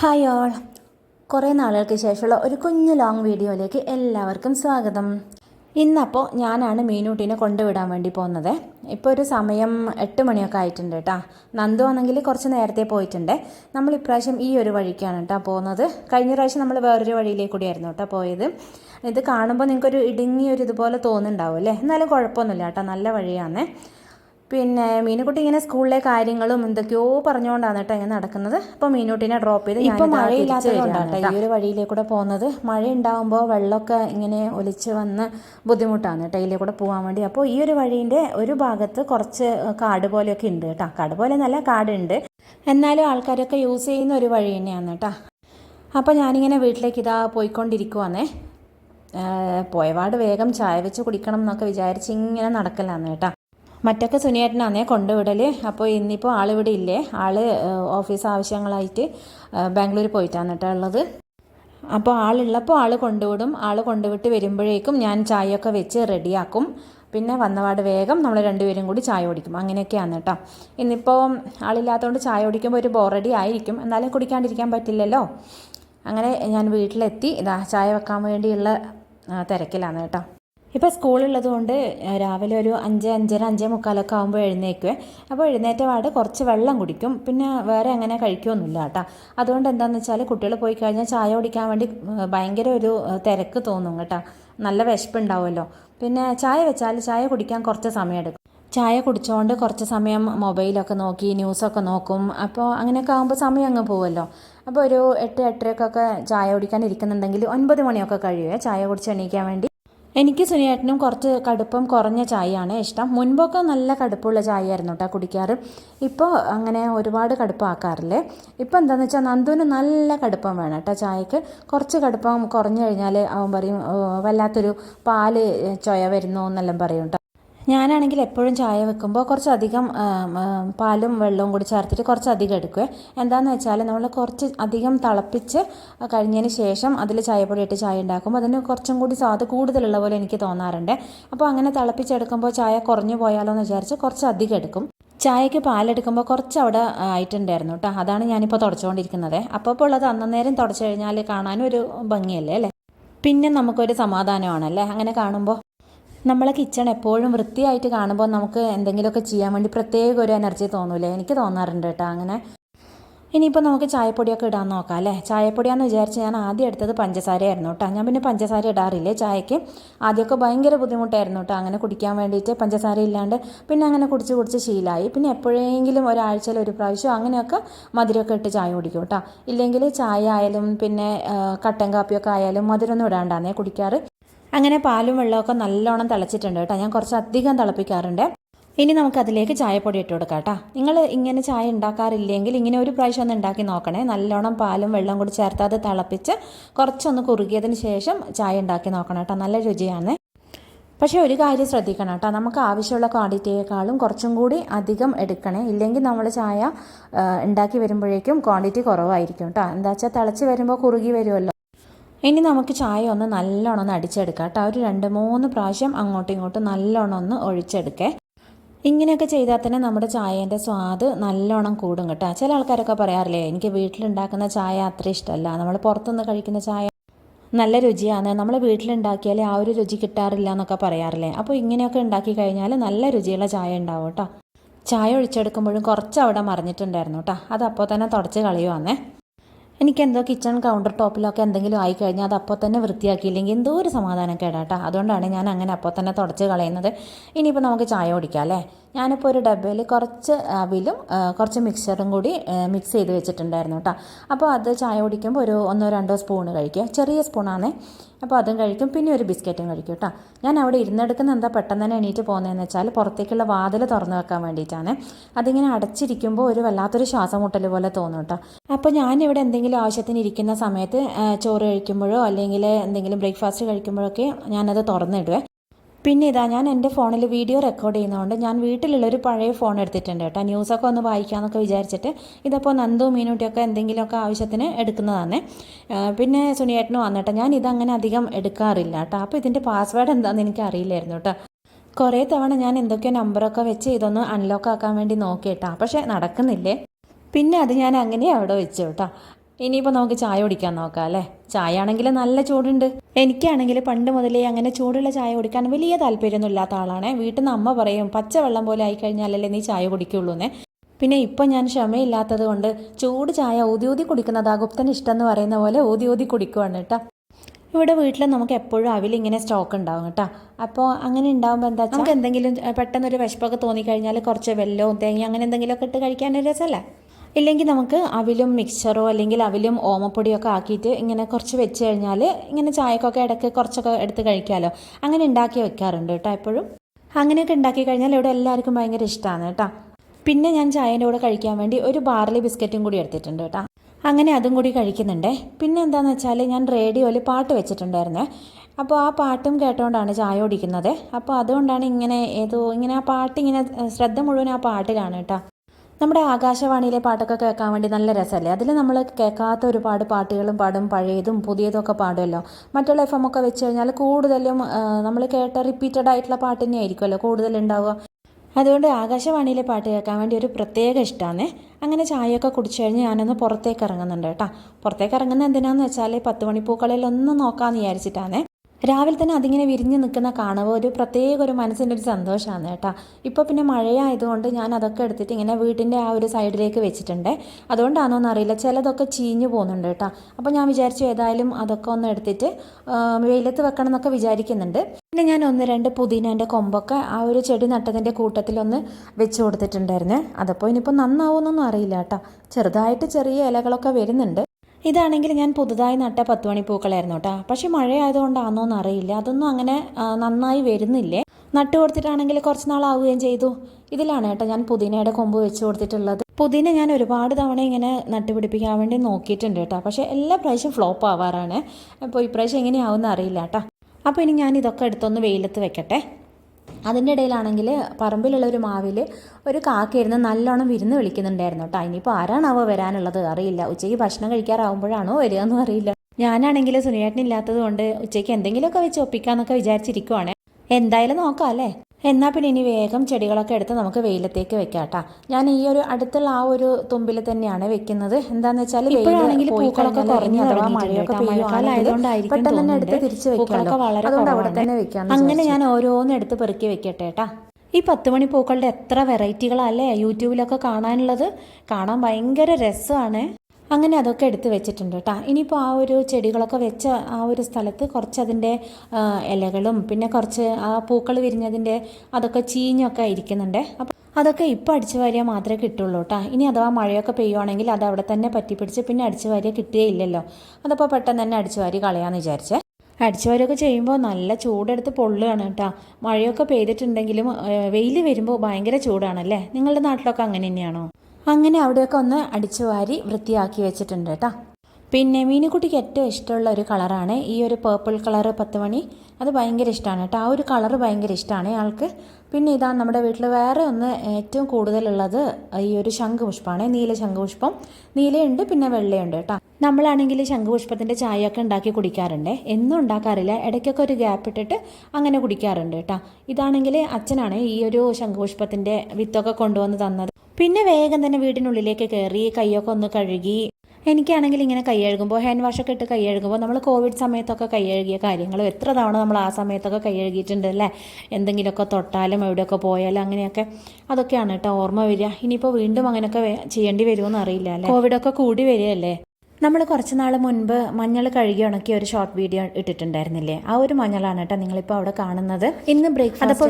Hi all കുറേ നാളുകൾക്ക് ശേഷമുള്ള ഒരു കുഞ്ഞു ലോങ് വീഡിയോയിലേക്ക് എല്ലാവർക്കും സ്വാഗതം. ഇന്നപ്പോൾ ഞാനാണ് മീനൂട്ടിനെ കൊണ്ടുവിടാൻ വേണ്ടി പോകുന്നത്. ഇപ്പോൾ ഒരു സമയം എട്ട് മണിയൊക്കെ ആയിട്ടുണ്ട് കേട്ടോ. നന്ദു ആണെങ്കിൽ കുറച്ച് നേരത്തെ പോയിട്ടുണ്ട്. നമ്മൾ ഇപ്രാവശ്യം ഈ ഒരു വഴിക്കാണ് കേട്ടോ പോകുന്നത്. കഴിഞ്ഞ പ്രാവശ്യം നമ്മൾ വേറൊരു വഴിയിലേക്ക് കൂടിയായിരുന്നു കേട്ടോ പോയത്. ഇത് കാണുമ്പോൾ നിങ്ങൾക്കൊരു ഇടുങ്ങിയൊരു ഇതുപോലെ തോന്നുന്നുണ്ടാവും അല്ലേ? എന്നാലും കുഴപ്പമൊന്നുമില്ല കേട്ടോ. നല്ല വഴിയാണ്. പിന്നെ മീനുകുട്ടി ഇങ്ങനെ സ്കൂളിലെ കാര്യങ്ങളും എന്തൊക്കെയോ പറഞ്ഞുകൊണ്ടാണ് കേട്ടോ ഇങ്ങനെ നടക്കുന്നത്. അപ്പോൾ മീനുട്ടിനെ ഡ്രോപ്പ് ചെയ്ത് ഇപ്പോൾ മഴയില്ലാത്തതുകൊണ്ടാണ് ഈ ഒരു വഴിയിലേക്കൂടെ പോകുന്നത് മഴ ഉണ്ടാകുമ്പോൾ വെള്ളമൊക്കെ ഇങ്ങനെ ഒലിച്ച് വന്ന് ബുദ്ധിമുട്ടാണ് കേട്ടോ ഇതിലേ കൂടെ പോകാൻ വേണ്ടി. അപ്പോൾ ഈ ഒരു വഴീന്റെ ഒരു ഭാഗത്ത് കുറച്ച് കാട് പോലെയൊക്കെ ഉണ്ട് കേട്ടോ കാട് പോലെ നല്ല കാടുണ്ട്. എന്നാലും ആൾക്കാരൊക്കെ യൂസ് ചെയ്യുന്ന ഒരു വഴി തന്നെയാണ് കേട്ടോ അപ്പോൾ ഞാനിങ്ങനെ വീട്ടിലേക്ക് ഇതാ പോയിക്കൊണ്ടിരിക്കുവാന്നേ പോയപാട് വേഗം ചായ വെച്ച് കുടിക്കണം എന്നൊക്കെ വിചാരിച്ച് ഇങ്ങനെ നടക്കലാന്ന് കേട്ടോ മറ്റൊക്കെ സുനിയേട്ടനാന്നേ കൊണ്ടുവിടൽ അപ്പോൾ ഇന്നിപ്പോൾ ആളിവിടെ ഇല്ലേ? ആൾ ഓഫീസ് ആവശ്യങ്ങളായിട്ട് ബാംഗ്ലൂർ പോയിട്ടാണ് കേട്ടോ ഉള്ളത്. അപ്പോൾ ആളുള്ളപ്പോൾ ആൾ കൊണ്ടുവിടും. ആൾ കൊണ്ടുവിട്ട് വരുമ്പോഴേക്കും ഞാൻ ചായയൊക്കെ വെച്ച് റെഡിയാക്കും. പിന്നെ വന്നപാട് വേഗം നമ്മൾ രണ്ടുപേരും കൂടി ചായ കുടിക്കും. അങ്ങനെയൊക്കെയാണ് കേട്ടോ ഇന്നിപ്പോൾ ആളില്ലാത്തതുകൊണ്ട് ചായ കുടിക്കുമ്പോൾ ഒരു ബോറടി ആയിരിക്കും. എന്നാലും കുടിക്കാണ്ടിരിക്കാൻ പറ്റില്ലല്ലോ. അങ്ങനെ ഞാൻ വീട്ടിലെത്തി. ഇതാ ചായ വെക്കാൻ വേണ്ടിയുള്ള തിരക്കിലാണ് കേട്ടോ ഇപ്പോൾ സ്കൂളുള്ളത് കൊണ്ട് രാവിലെ ഒരു അഞ്ച് അഞ്ചര അഞ്ചേ മുക്കാലൊക്കെ ആകുമ്പോൾ എഴുന്നേക്കുവേ. അപ്പോൾ എഴുന്നേറ്റ പാട് കുറച്ച് വെള്ളം കുടിക്കും. പിന്നെ വേറെ അങ്ങനെ കഴിക്കുമൊന്നുമില്ല കേട്ടോ. അതുകൊണ്ട് എന്താണെന്ന് വെച്ചാൽ കുട്ടികൾ പോയി കഴിഞ്ഞാൽ ചായ കുടിക്കാൻ വേണ്ടി ഭയങ്കര ഒരു തിരക്ക് തോന്നും കേട്ടോ. നല്ല വിശപ്പുണ്ടാവുമല്ലോ. പിന്നെ ചായ വെച്ചാൽ ചായ കുടിക്കാൻ കുറച്ച് സമയം എടുക്കും. ചായ കുടിച്ചുകൊണ്ട് കുറച്ച് സമയം മൊബൈലൊക്കെ നോക്കി ന്യൂസൊക്കെ നോക്കും. അപ്പോൾ അങ്ങനെയൊക്കെ ആകുമ്പോൾ സമയം അങ്ങ് പോകുമല്ലോ അപ്പോൾ ഒരു എട്ട് എട്ടരക്കൊക്കെ ചായ കുടിക്കാൻ ഇരിക്കുന്നുണ്ടെങ്കിൽ ഒൻപത് മണിയൊക്കെ കഴിയുമേ ചായ കുടിച്ച് എണീക്കാൻ വേണ്ടി. എനിക്ക് സുനിയേട്ടനും കുറച്ച് കടുപ്പം കുറഞ്ഞ ചായയാണ് ഇഷ്ടം. മുൻപൊക്കെ നല്ല കടുപ്പമുള്ള ചായയായിരുന്നു കേട്ടോ കുടിക്കാറ്. ഇപ്പോൾ അങ്ങനെ ഒരുപാട് കടുപ്പാക്കാറില്ലേ. ഇപ്പോൾ എന്താണെന്ന് വെച്ചാൽ നന്ദുവിന് നല്ല കടുപ്പം വേണം കേട്ടോ ചായക്ക്. കുറച്ച് കടുപ്പം കുറഞ്ഞു കഴിഞ്ഞാൽ അവൻ പറയും വല്ലാത്തൊരു പാൽ ചൊയ വരുന്നു എന്നെല്ലാം പറയും ഞാനാണെങ്കിൽ എപ്പോഴും ചായ വെക്കുമ്പോൾ കുറച്ചധികം പാലും വെള്ളവും കൂടി ചേർത്തിട്ട് കുറച്ചധികം എടുക്കുക എന്താണെന്ന് വെച്ചാൽ നമ്മൾ കുറച്ച് അധികം തിളപ്പിച്ച് കഴിഞ്ഞതിന് ശേഷം അതിൽ ചായപ്പൊടി ഇട്ട് ചായ ഉണ്ടാക്കുമ്പോൾ അതിന് കുറച്ചും കൂടി സ്വാദ് കൂടുതലുള്ള പോലെ എനിക്ക് തോന്നാറുണ്ട്. അപ്പോൾ അങ്ങനെ തിളപ്പിച്ചെടുക്കുമ്പോൾ ചായ കുറഞ്ഞു പോയാലോ എന്ന് വിചാരിച്ച് കുറച്ച് അധികം എടുക്കും. ചായക്ക് പാലെടുക്കുമ്പോൾ കുറച്ച് അവിടെ ആയിട്ടുണ്ടായിരുന്നു കേട്ടോ. അതാണ് ഞാനിപ്പോൾ തുടച്ചുകൊണ്ടിരിക്കുന്നത്. അപ്പോൾ ഇപ്പോൾ ഉള്ളത് അന്നേരം തുടച്ചു കഴിഞ്ഞാൽ കാണാനും ഒരു ഭംഗിയല്ലേ അല്ലേ? പിന്നെ നമുക്കൊരു സമാധാനമാണല്ലേ? അങ്ങനെ കാണുമ്പോൾ നമ്മളെ കിച്ചൺ എപ്പോഴും വൃത്തിയായിട്ട് കാണുമ്പോൾ നമുക്ക് എന്തെങ്കിലുമൊക്കെ ചെയ്യാൻ വേണ്ടി പ്രത്യേക ഒരു എനർജി തോന്നൂലേ? എനിക്ക് തോന്നാറുണ്ട് കേട്ടോ അങ്ങനെ. ഇനിയിപ്പോൾ നമുക്ക് ചായപ്പൊടിയൊക്കെ ഇടാൻ നോക്കാം അല്ലേ? ചായപ്പൊടിയാന്ന് വിചാരിച്ച് ഞാൻ ആദ്യം എടുത്തത് പഞ്ചസാരയായിരുന്നു കേട്ടോ. ഞാൻ പിന്നെ പഞ്ചസാര ഇടാറില്ലേ ചായക്ക്? ആദ്യമൊക്കെ ഭയങ്കര ബുദ്ധിമുട്ടായിരുന്നു കേട്ടോ. അങ്ങനെ കുടിക്കാൻ വേണ്ടിയിട്ട് പഞ്ചസാര ഇല്ലാണ്ട് പിന്നെ അങ്ങനെ കുടിച്ച് കുടിച്ച് ശീലമായി പിന്നെ എപ്പോഴെങ്കിലും ഒരാഴ്ചയിൽ ഒരു പ്രാവശ്യം അങ്ങനെയൊക്കെ മധുരമൊക്കെ ഇട്ട് ചായ കുടിക്കും കേട്ടോ. ഇല്ലെങ്കിൽ ചായ ആയാലും പിന്നെ കട്ടൻ കാപ്പിയൊക്കെ ആയാലും മധുരമൊന്നും ഇടാണ്ടാന്നേ കുടിക്കാറ്. അങ്ങനെ പാലും വെള്ളമൊക്കെ നല്ലോണം തിളച്ചിട്ടുണ്ട് കേട്ടോ. ഞാൻ കുറച്ച് അധികം തിളപ്പിക്കാറുണ്ട്. ഇനി നമുക്ക് അതിലേക്ക് ചായപ്പൊടി ഇട്ട് കൊടുക്കാം കേട്ടോ. നിങ്ങൾ ഇങ്ങനെ ചായ ഉണ്ടാക്കാറില്ലെങ്കിൽ ഇങ്ങനെ ഒരു പ്രാവശ്യം ഒന്ന് ഉണ്ടാക്കി നോക്കണേ. നല്ലോണം പാലും വെള്ളം കൂടി ചേർത്ത് അത് തിളപ്പിച്ച് കുറച്ചൊന്ന് കുറുകിയതിന് ശേഷം ചായ ഉണ്ടാക്കി നോക്കണം കേട്ടോ. നല്ല രുചിയാണ്. പക്ഷേ ഒരു കാര്യം ശ്രദ്ധിക്കണം കേട്ടോ. നമുക്ക് ആവശ്യമുള്ള ക്വാണ്ടിറ്റിയേക്കാളും കുറച്ചും കൂടി അധികം എടുക്കണേ. ഇല്ലെങ്കിൽ നമ്മൾ ചായ ഉണ്ടാക്കി വരുമ്പോഴേക്കും ക്വാണ്ടിറ്റി കുറവായിരിക്കും കേട്ടോ. എന്താ വെച്ചാൽ തിളച്ച് വരുമ്പോൾ കുറുകി വരുമല്ലോ. ഇനി നമുക്ക് ചായ ഒന്ന് നല്ലോണം ഒന്ന് അടിച്ചെടുക്കാം കേട്ടോ. ഒരു രണ്ട് മൂന്ന് പ്രാവശ്യം അങ്ങോട്ടും ഇങ്ങോട്ടും നല്ലോണം ഒന്ന് ഒഴിച്ചെടുക്കേ. ഇങ്ങനെയൊക്കെ ചെയ്താൽ തന്നെ നമ്മുടെ ചായേന്റെ സ്വാദ് നല്ലോണം കൂടും കേട്ടോ. ചില ആൾക്കാരൊക്കെ പറയാറില്ലേ എനിക്ക് വീട്ടിലുണ്ടാക്കുന്ന ചായ അത്ര ഇഷ്ടമല്ല. നമ്മൾ പുറത്തുനിന്ന് കഴിക്കുന്ന ചായ നല്ല രുചിയാണ്. നമ്മൾ വീട്ടിലുണ്ടാക്കിയാലേ ആ ഒരു രുചി കിട്ടാറില്ല എന്നൊക്കെ പറയാറില്ലേ. അപ്പോൾ ഇങ്ങനെയൊക്കെ ഉണ്ടാക്കി കഴിഞ്ഞാൽ നല്ല രുചിയുള്ള ചായ ഉണ്ടാവും കേട്ടോ. ചായ ഒഴിച്ചെടുക്കുമ്പോഴും കുറച്ച് അവിടെ മറിഞ്ഞിട്ടുണ്ടായിരുന്നു കേട്ടോ. അതപ്പോൾ തന്നെ തുടച്ച് കളയുവാന്നേ. എനിക്കെന്തോ കിച്ചൺ കൗണ്ടർ ടോപ്പിലൊക്കെ എന്തെങ്കിലും ആയി കഴിഞ്ഞാൽ അത് അപ്പോൾ തന്നെ വൃത്തിയാക്കിയില്ലെങ്കിൽ എന്തോ ഒരു സമാധാനം കേടാട്ടോ. അതുകൊണ്ടാണ് ഞാൻ അങ്ങനെ അപ്പോൾ തന്നെ തുടച്ച് കളയുന്നത്. ഇനിയിപ്പോൾ നമുക്ക് ചായ കുടിക്കാം അല്ലേ? ഞാനിപ്പോൾ ഒരു ഡബ്ബയിൽ കുറച്ച് അവിലും കുറച്ച് മിക്സറും കൂടി മിക്സ് ചെയ്ത് വെച്ചിട്ടുണ്ടായിരുന്നു കേട്ടോ. അപ്പോൾ അത് ചായ കുടിക്കുമ്പോൾ ഒരു ഒന്നോ രണ്ടോ സ്പൂണ് കഴിക്കുക. ചെറിയ സ്പൂണാണേ അപ്പോൾ അതും കഴിക്കും. പിന്നെ ഒരു ബിസ്ക്കറ്റും കഴിക്കും കേട്ടോ. ഞാൻ അവിടെ ഇരുന്നെടുക്കുന്ന എന്താ പെട്ടെന്ന് തന്നെ എണീറ്റ് പോകുന്നതെന്ന് വെച്ചാൽ പുറത്തേക്കുള്ള വാതിൽ തുറന്നു വെക്കാൻ വേണ്ടിയിട്ടാണ്. അതിങ്ങനെ അടച്ചിരിക്കുമ്പോൾ ഒരു വല്ലാത്തൊരു ശ്വാസം മുട്ടൽ പോലെ തോന്നും കേട്ടോ. അപ്പോൾ ഞാനിവിടെ എന്തെങ്കിലും ആവശ്യത്തിന് ഇരിക്കുന്ന സമയത്ത് ചോറ് കഴിക്കുമ്പോഴോ അല്ലെങ്കിൽ എന്തെങ്കിലും ബ്രേക്ക്ഫാസ്റ്റ് കഴിക്കുമ്പോഴൊക്കെ ഞാനത് തുറന്നിടുവേ. പിന്നെ ഇതാ ഞാൻ എന്റെ ഫോണിൽ വീഡിയോ റെക്കോർഡ് ചെയ്യുന്നതുകൊണ്ട് ഞാൻ വീട്ടിലുള്ളൊരു പഴയ ഫോൺ എടുത്തിട്ടുണ്ട് കേട്ടോ. ന്യൂസൊക്കെ ഒന്ന് വായിക്കാമെന്നൊക്കെ വിചാരിച്ചിട്ട് ഇതിപ്പോൾ നന്ദു മീനൂട്ടിയൊക്കെ എന്തെങ്കിലുമൊക്കെ ആവശ്യത്തിന് എടുക്കുന്നതാണ് പിന്നെ സുനിയേട്ടനും വന്നിട്ട് ഞാൻ ഇതങ്ങനെ അധികം എടുക്കാറില്ല കേട്ടോ. അപ്പോൾ ഇതിന്റെ പാസ്വേഡ് എന്താണെന്ന് എനിക്ക് അറിയില്ലായിരുന്നു കേട്ടോ. കുറേ തവണ ഞാൻ എന്തൊക്കെയോ നമ്പറൊക്കെ വെച്ച് ഇതൊന്ന് അൺലോക്ക് ആക്കാൻ വേണ്ടി നോക്കിയിട്ടാണ് പക്ഷേ നടക്കുന്നില്ലേ? പിന്നെ അത് ഞാൻ അങ്ങനെ അവിടെ വെച്ചു കേട്ടോ. ഇനിയിപ്പോൾ നമുക്ക് ചായ കുടിക്കാൻ നോക്കാം അല്ലേ? ചായ ആണെങ്കിൽ നല്ല ചൂടുണ്ട്. എനിക്കാണെങ്കിൽ പണ്ട് മുതലേ അങ്ങനെ ചൂടുള്ള ചായ കുടിക്കാൻ വലിയ താല്പര്യമൊന്നും ഇല്ലാത്ത ആളാണ്. വീട്ടിൽ നിന്ന് അമ്മ പറയും പച്ചവെള്ളം പോലെ ആയിക്കഴിഞ്ഞാലല്ലേ നീ ചായ കുടിക്കുള്ളൂ എന്നേ പിന്നെ ഇപ്പം ഞാൻ ക്ഷമയില്ലാത്തത് കൊണ്ട് ചൂട് ചായ ഊതി ഊതി കുടിക്കുന്നതാ ഗുപ്തന് ഇഷ്ടം എന്ന് പറയുന്ന പോലെ ഊതി ഊതി കുടിക്കുവാണ് കേട്ടോ. ഇവിടെ വീട്ടിൽ നമുക്ക് എപ്പോഴും അവിലിങ്ങനെ സ്റ്റോക്ക് ഉണ്ടാവും കേട്ടോ. അപ്പോൾ അങ്ങനെ ഉണ്ടാകുമ്പോൾ എന്താ നമുക്ക് എന്തെങ്കിലും പെട്ടെന്നൊരു വിശപ്പൊക്കെ തോന്നിക്കഴിഞ്ഞാൽ കുറച്ച് വെല്ലവും തേങ്ങ അങ്ങനെ എന്തെങ്കിലുമൊക്കെ ഇട്ട് കഴിക്കാൻ രസമല്ലേ? ഇല്ലെങ്കിൽ നമുക്ക് അവിലും മിക്സറോ അല്ലെങ്കിൽ അവിലും ഓമപ്പൊടിയൊക്കെ ആക്കിയിട്ട് ഇങ്ങനെ കുറച്ച് വെച്ച് കഴിഞ്ഞാൽ ഇങ്ങനെ ചായക്കൊക്കെ ഇടയ്ക്ക് കുറച്ചൊക്കെ എടുത്ത് കഴിക്കാമല്ലോ അങ്ങനെ ഉണ്ടാക്കി വെക്കാറുണ്ട് കേട്ടോ എപ്പോഴും. അങ്ങനെയൊക്കെ ഉണ്ടാക്കി കഴിഞ്ഞാൽ ഇവിടെ എല്ലാവർക്കും ഭയങ്കര ഇഷ്ടമാണ് കേട്ടോ. പിന്നെ ഞാൻ ചായന്റെ കൂടെ കഴിക്കാൻ വേണ്ടി ഒരു ബാർലി ബിസ്ക്കറ്റും കൂടി എടുത്തിട്ടുണ്ട് കേട്ടോ. അങ്ങനെ അതും കൂടി കഴിക്കുന്നുണ്ട്. പിന്നെ എന്താണെന്ന് വെച്ചാൽ ഞാൻ റേഡിയോയിൽ പാട്ട് വെച്ചിട്ടുണ്ടായിരുന്നേ. അപ്പോൾ ആ പാട്ടും കേട്ടുകൊണ്ടാണ് ചായ ഓടിക്കുന്നത് അപ്പോൾ അതുകൊണ്ടാണ് ഇങ്ങനെ ഏതോ ഇങ്ങനെ ആ പാട്ട് ഇങ്ങനെ ശ്രദ്ധ മുഴുവൻ ആ പാട്ടിലാണ് കേട്ടോ. നമ്മുടെ ആകാശവാണിയിലെ പാട്ടൊക്കെ കേൾക്കാൻ വേണ്ടി നല്ല രസമല്ലേ? അതിൽ നമ്മൾ കേൾക്കാത്ത ഒരുപാട് പാട്ടുകളും പാടും പഴയതും പുതിയതും ഒക്കെ പാടുമല്ലോ. മറ്റുള്ള എഫ് എം ഒക്കെ വെച്ച് കഴിഞ്ഞാൽ കൂടുതലും നമ്മൾ കേട്ട റിപ്പീറ്റഡ് ആയിട്ടുള്ള പാട്ട് തന്നെ ആയിരിക്കുമല്ലോ കൂടുതൽ ഉണ്ടാവുക അതുകൊണ്ട് ആകാശവാണിയിലെ പാട്ട് കേൾക്കാൻ വേണ്ടി ഒരു പ്രത്യേക ഇഷ്ടമാണ് അങ്ങനെ ചായയൊക്കെ കുടിച്ചു കഴിഞ്ഞ് ഞാനൊന്ന് പുറത്തേക്ക് ഇറങ്ങുന്നുണ്ട് കേട്ടോ. പുറത്തേക്ക് ഇറങ്ങുന്നത് എന്തിനാന്ന് വെച്ചാൽ പത്ത് മണിപ്പൂക്കളിൽ ഒന്ന് നോക്കാമെന്ന് വിചാരിച്ചിട്ടാണ്. രാവിലെ തന്നെ അതിങ്ങനെ വിരിഞ്ഞ് നിൽക്കുന്ന കാണുമ്പോൾ ഒരു പ്രത്യേക ഒരു മനസ്സിന്റെ ഒരു സന്തോഷമാണ് കേട്ടോ. ഇപ്പോൾ പിന്നെ മഴയായതുകൊണ്ട് ഞാൻ അതൊക്കെ എടുത്തിട്ട് ഇങ്ങനെ വീട്ടിന്റെ ആ ഒരു സൈഡിലേക്ക് വെച്ചിട്ടുണ്ട്. അതുകൊണ്ടാണോ എന്നറിയില്ല. ചിലതൊക്കെ ചീഞ്ഞു പോകുന്നുണ്ട് കേട്ടോ. അപ്പോൾ ഞാൻ വിചാരിച്ചു ഏതായാലും അതൊക്കെ ഒന്ന് എടുത്തിട്ട് വെയിലത്ത് വെക്കണം എന്നൊക്കെ വിചാരിക്കുന്നുണ്ട്. പിന്നെ ഞാൻ ഒന്ന് രണ്ട് പുതിനേന്റെ കൊമ്പൊക്കെ ആ ഒരു ചെടി നട്ടതിന്റെ കൂട്ടത്തിലൊന്ന് വെച്ച് കൊടുത്തിട്ടുണ്ടായിരുന്നേ. അതപ്പോൾ ഇനിയിപ്പോൾ നന്നാവുമെന്നൊന്നും അറിയില്ല കേട്ടോ. ചെറുതായിട്ട് ചെറിയ ഇലകളൊക്കെ വരുന്നുണ്ട്. ഇതാണെങ്കിൽ ഞാൻ പുതുതായി നട്ട പത്ത് മണി പൂക്കളായിരുന്നു കേട്ടോ. പക്ഷെ മഴയായതുകൊണ്ടാണോ എന്ന് അറിയില്ല. അതൊന്നും അങ്ങനെ നന്നായി വരുന്നില്ലേ? നട്ടു കൊടുത്തിട്ടാണെങ്കിൽ കുറച്ച് നാളാവുകയും ചെയ്തു. ഇതിലാണ് കേട്ടോ ഞാൻ പുതിനയുടെ കൊമ്പ് വെച്ച് കൊടുത്തിട്ടുള്ളത്. പുതിന ഞാൻ ഒരുപാട് തവണ ഇങ്ങനെ നട്ടുപിടിപ്പിക്കാൻ വേണ്ടി നോക്കിയിട്ടുണ്ട് കേട്ടോ. പക്ഷേ എല്ലാ പ്രാവശ്യം ഫ്ലോപ്പ് ആവാറാണ്. അപ്പോൾ ഇപ്രാവശ്യം എങ്ങനെയാവുമെന്ന് അറിയില്ല കേട്ടോ. അപ്പോൾ ഇനി ഞാൻ ഇതൊക്കെ എടുത്തൊന്ന് വെയിലത്ത് വെക്കട്ടെ. അതിന്റെ ഇടയിലാണെങ്കിൽ പറമ്പിലുള്ള ഒരു മാവിൽ ഒരു കാക്കയിരുന്ന് നല്ലോണം വിരുന്ന് വിളിക്കുന്നുണ്ടായിരുന്നു കേട്ടോ. ഇനിയിപ്പോൾ ആരാണാവോ വരാനുള്ളത്? അറിയില്ല. ഉച്ചയ്ക്ക് ഭക്ഷണം കഴിക്കാറാവുമ്പോഴാണോ വരിക എന്നും അറിയില്ല. ഞാനാണെങ്കിൽ സുനിയേട്ടനില്ലാത്തത് കൊണ്ട് ഉച്ചയ്ക്ക് എന്തെങ്കിലുമൊക്കെ വെച്ച് ഒപ്പിക്കാന്നൊക്കെ വിചാരിച്ചിരിക്കുവാണ്. എന്തായാലും നോക്കാം അല്ലേ? എന്നാൽ പിന്നെ ഇനി വേഗം ചെടികളൊക്കെ എടുത്ത് നമുക്ക് വെയിലത്തേക്ക് വെക്കാം കേട്ടോ ഞാൻ ഈ ഒരു അടുത്തുള്ള ആ ഒരു തുമ്പിൽ തന്നെയാണ് വെക്കുന്നത്. എന്താന്ന് വെച്ചാൽ വെയിലാണെങ്കിൽ പൂക്കളൊക്കെ കുറഞ്ഞു അഥവാ മഴയൊക്കെ പെയ്യുവാണെങ്കിൽ പെട്ടെന്ന് തന്നെ എടുത്ത് തിരിച്ച് വെക്കാമല്ലോ അതുകൊണ്ട് അവിടെ തന്നെ വെക്കാം അങ്ങനെ ഞാൻ ഓരോന്നും എടുത്ത് പെറുക്കി വെക്കട്ടെ കേട്ടാ. ഈ പത്ത് മണി പൂക്കളുടെ എത്ര വെറൈറ്റികളല്ലേ യൂട്യൂബിലൊക്കെ കാണാനുള്ളത് കാണാൻ ഭയങ്കര രസമാണ്. അങ്ങനെ അതൊക്കെ എടുത്ത് വെച്ചിട്ടുണ്ട് കേട്ടോ. ഇനിയിപ്പോൾ ആ ഒരു ചെടികളൊക്കെ വെച്ച ആ ഒരു സ്ഥലത്ത് കുറച്ച് അതിന്റെ ഇലകളും പിന്നെ കുറച്ച് ആ പൂക്കൾ വിരിഞ്ഞതിന്റെ അതൊക്കെ ചീഞ്ഞൊക്കെ ഇരിക്കുന്നുണ്ട്. അപ്പോൾ അതൊക്കെ ഇപ്പോൾ അടിച്ചു വാരിയാൽ മാത്രമേ കിട്ടുള്ളൂ കേട്ടോ. ഇനി അഥവാ മഴയൊക്കെ പെയ്യുവാണെങ്കിൽ അത് അവിടെ തന്നെ പറ്റിപ്പിടിച്ച് പിന്നെ അടിച്ചു വാരിയാൽ കിട്ടുകയില്ലല്ലോ അതപ്പോൾ പെട്ടെന്ന് തന്നെ അടിച്ചു വാരി കളയാമെന്ന് വിചാരിച്ചേ. അടിച്ചുവാരൊക്കെ ചെയ്യുമ്പോൾ നല്ല ചൂടെടുത്ത് പൊള്ളുകയാണ് കേട്ടോ. മഴയൊക്കെ പെയ്തിട്ടുണ്ടെങ്കിലും വെയിൽ വരുമ്പോൾ ഭയങ്കര ചൂടാണല്ലേ? നിങ്ങളുടെ നാട്ടിലൊക്കെ അങ്ങനെ തന്നെയാണോ? അങ്ങനെ അവിടെയൊക്കെ ഒന്ന് അടിച്ചു വാരി വൃത്തിയാക്കി വെച്ചിട്ടുണ്ട് കേട്ടോ. പിന്നെ മീനുകുട്ടിക്ക് ഏറ്റവും ഇഷ്ടമുള്ള ഒരു കളറാണ് ഈ ഒരു പേർപ്പിൾ കളറ് പത്ത് മണി അത് ഭയങ്കര ഇഷ്ടമാണ് കേട്ടോ. ആ ഒരു കളറ് ഭയങ്കര ഇഷ്ടമാണ് ആൾക്ക്. പിന്നെ ഇതാ നമ്മുടെ വീട്ടിൽ വേറെ ഒന്ന് ഏറ്റവും കൂടുതലുള്ളത് ഈ ഒരു ശംഖുപുഷ്പമാണ്. നീല ശംഖുപുഷ്പം. നീലയുണ്ട് പിന്നെ വെള്ളയുണ്ട് കേട്ടോ. നമ്മളാണെങ്കിൽ ശംഖുപുഷ്പത്തിന്റെ ചായയൊക്കെ ഉണ്ടാക്കി കുടിക്കാറുണ്ട്. എന്നും ഉണ്ടാക്കാറില്ല. ഇടയ്ക്കൊക്കെ ഒരു ഗ്യാപ്പ് ഇട്ടിട്ട് അങ്ങനെ കുടിക്കാറുണ്ട് കേട്ടോ. ഇതാണെങ്കിൽ അച്ഛനാണ് ഈ ഒരു ശംഖുപുഷ്പത്തിന്റെ വിത്തൊക്കെ കൊണ്ടുവന്ന് തന്നത്. പിന്നെ വേഗം തന്നെ വീടിനുള്ളിലേക്ക് കയറി കൈയൊക്കെ ഒന്ന് കഴുകി. എനിക്കാണെങ്കിൽ ഇങ്ങനെ കൈ കഴുകുമ്പോൾ ഹാൻഡ് വാഷൊക്കെ ഇട്ട് കൈ കഴുകുമ്പോൾ നമ്മൾ കോവിഡ് സമയത്തൊക്കെ കൈ കഴുകിയ കാര്യങ്ങളും എത്ര തവണ നമ്മൾ ആ സമയത്തൊക്കെ കൈ കഴുകിയിട്ടുണ്ട് അല്ലേ? എന്തെങ്കിലുമൊക്കെ തൊട്ടാലും എവിടെയൊക്കെ പോയാലും അങ്ങനെയൊക്കെ. അതൊക്കെയാണ് കേട്ടോ ഓർമ്മ വരിക. ഇനിയിപ്പോൾ വീണ്ടും അങ്ങനെയൊക്കെ ചെയ്യേണ്ടി വരുമോ എന്നറിയില്ല അല്ലേ? കോവിഡൊക്കെ കൂടി വരികയല്ലേ? നമ്മൾ കുറച്ച് നാൾ മുൻപ് മഞ്ഞൾ കഴുകി ഉണക്കിയ ഒരു ഷോർട്ട് വീഡിയോ ഇട്ടിട്ടുണ്ടായിരുന്നില്ലേ? ആ ഒരു മഞ്ഞളാണ് കേട്ടോ നിങ്ങളിപ്പോൾ അവിടെ കാണുന്നത്. ഇന്ന് ബ്രേക്ക്ഫാസ്റ്റ്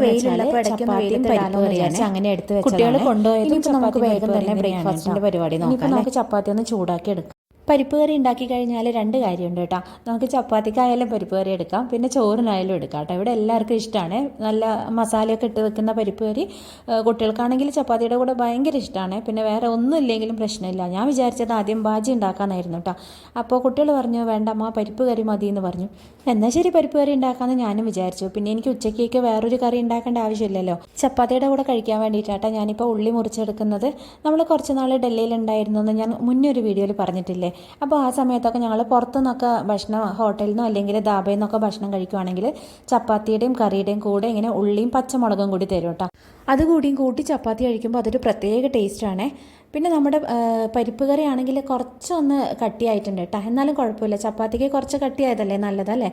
അങ്ങനെ എടുത്ത് കുട്ടികൾ കൊണ്ടുപോയതും നമുക്ക് വേഗം തന്നെ ബ്രേക്ക്ഫാസ്റ്റിന്റെ പരിപാടി നോക്കാം നമുക്ക് ചപ്പാത്തി ഒന്ന് ചൂടാക്കി എടുക്കാം. പരിപ്പ് കറി ഉണ്ടാക്കി കഴിഞ്ഞാൽ രണ്ട് കാര്യമുണ്ട് കേട്ടോ. നമുക്ക് ചപ്പാത്തിക്കായാലും പരിപ്പ് കറി എടുക്കാം. പിന്നെ ചോറിനായാലും എടുക്കാം കേട്ടോ. ഇവിടെ എല്ലാവർക്കും ഇഷ്ടമാണ്. നല്ല മസാലയൊക്കെ ഇട്ട് വെക്കുന്ന പരിപ്പ് കറി. കുട്ടികൾക്കാണെങ്കിൽ ചപ്പാത്തിയുടെ കൂടെ ഭയങ്കര ഇഷ്ടമാണ്. പിന്നെ വേറെ ഒന്നും ഇല്ലെങ്കിലും പ്രശ്നമില്ല. ഞാൻ വിചാരിച്ചത് ആദ്യം ബാജി ഉണ്ടാക്കാനായിരുന്നു കേട്ടോ. അപ്പോൾ കുട്ടികൾ പറഞ്ഞു വേണ്ട അമ്മ പരിപ്പ് കറി മതി എന്ന് പറഞ്ഞു. എന്നാൽ ശരി പരിപ്പ് കറി ഉണ്ടാക്കാമെന്ന് ഞാനും വിചാരിച്ചു. പിന്നെ എനിക്ക് ഉച്ചയ്ക്കൊക്കെ വേറൊരു കറി ഉണ്ടാക്കേണ്ട ആവശ്യമില്ലല്ലോ. ചപ്പാത്തിയുടെ കൂടെ കഴിക്കാൻ വേണ്ടിയിട്ടാട്ടാ ഞാനിപ്പോൾ ഉള്ളി മുറിച്ചെടുക്കുന്നത്. നമ്മൾ കുറച്ച് നാൾ ഡൽഹിയിൽ ഉണ്ടായിരുന്നു എന്ന് ഞാൻ മുന്നേ ഒരു വീഡിയോയിൽ പറഞ്ഞിട്ടില്ലേ? അപ്പോൾ ആ സമയത്തൊക്കെ ഞങ്ങൾ പുറത്തുനിന്നൊക്കെ ഭക്ഷണം ഹോട്ടലിൽ നിന്നോ അല്ലെങ്കിൽ ധാബയിൽ നിന്നൊക്കെ ഭക്ഷണം കഴിക്കുവാണെങ്കിൽ ചപ്പാത്തിയുടെയും കറിയുടെയും കൂടെ ഇങ്ങനെ ഉള്ളിയും പച്ചമുളകും കൂടി തരും കേട്ടോ. അതുകൂടിയും കൂട്ടി ചപ്പാത്തി കഴിക്കുമ്പോൾ അതൊരു പ്രത്യേക ടേസ്റ്റാണ് പിന്നെ നമ്മുടെ പരിപ്പ് കറി ആണെങ്കിൽ കുറച്ചൊന്ന് കട്ടിയായിട്ടുണ്ട് കേട്ടോ. എന്നാലും കുഴപ്പമില്ല. ചപ്പാത്തിക്ക് കുറച്ച് കട്ടിയായതല്ലേ നല്ലതല്ലേ?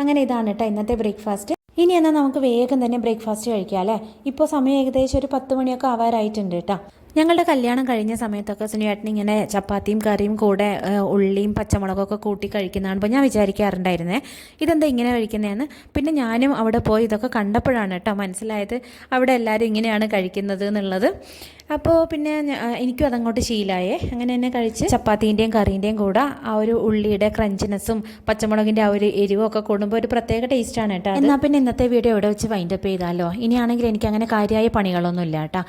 അങ്ങനെ ഇതാണ് കേട്ടോ ഇന്നത്തെ ബ്രേക്ക്ഫാസ്റ്റ്. ഇനി എന്നാൽ നമുക്ക് വേഗം തന്നെ ബ്രേക്ക്ഫാസ്റ്റ് കഴിക്കാം അല്ലേ? ഇപ്പോൾ സമയം ഏകദേശം ഒരു പത്ത് മണിയൊക്കെ ആവാറായിട്ടുണ്ട് കേട്ടോ. ഞങ്ങളുടെ കല്യാണം കഴിഞ്ഞ സമയത്തൊക്കെ സുനിയേട്ടൻ ഇങ്ങനെ ചപ്പാത്തിയും കറിയും കൂടെ ഉള്ളിയും പച്ചമുളകൊക്കെ കൂട്ടി കഴിക്കുന്നതാണ് അപ്പോൾ ഞാൻ വിചാരിക്കാറുണ്ടായിരുന്നേ. ഇതെന്താ ഇങ്ങനെ കഴിക്കുന്നതെന്ന് പിന്നെ ഞാനും അവിടെ പോയി ഇതൊക്കെ കണ്ടപ്പോഴാണ് കേട്ടോ മനസ്സിലായത്. അവിടെ എല്ലാവരും ഇങ്ങനെയാണ് കഴിക്കുന്നത് എന്നുള്ളത്. അപ്പോൾ പിന്നെ എനിക്കും അതങ്ങോട്ട് ശീലായേ. അങ്ങനെ തന്നെ കഴിച്ച് ചപ്പാത്തീന്റെയും കറീന്റെയും കൂടെ ആ ഒരു ഉള്ളിയുടെ ക്രഞ്ചിനെസ്സും പച്ചമുളകിന്റെ ആ ഒരു എരിവും ഒക്കെ കൂടുമ്പോൾ ഒരു പ്രത്യേക ടേസ്റ്റാണ് കേട്ടോ എന്നാൽ പിന്നെ ഇന്നത്തെ വീഡിയോ ഇവിടെ വെച്ച് വൈൻഡപ്പ് ചെയ്താലോ? ഇനിയാണെങ്കിൽ എനിക്ക് അങ്ങനെ കാര്യമായ പണികളൊന്നുമില്ല കേട്ടോ.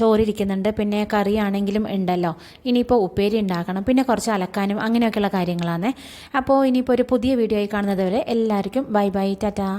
ചോറിരിക്കുന്നുണ്ട് പിന്നെ കറി ആണെങ്കിലും ഉണ്ടല്ലോ. ഇനിയിപ്പോൾ ഉപ്പേരി ഉണ്ടാക്കണം പിന്നെ കുറച്ച് അലക്കാനും അങ്ങനെയൊക്കെയുള്ള കാര്യങ്ങളാണ്. അപ്പോൾ ഇനിയിപ്പോൾ ഒരു പുതിയ വീഡിയോ ആയി കാണുന്നത് വരെ എല്ലാവർക്കും ബൈ ബൈ ടാറ്റാ.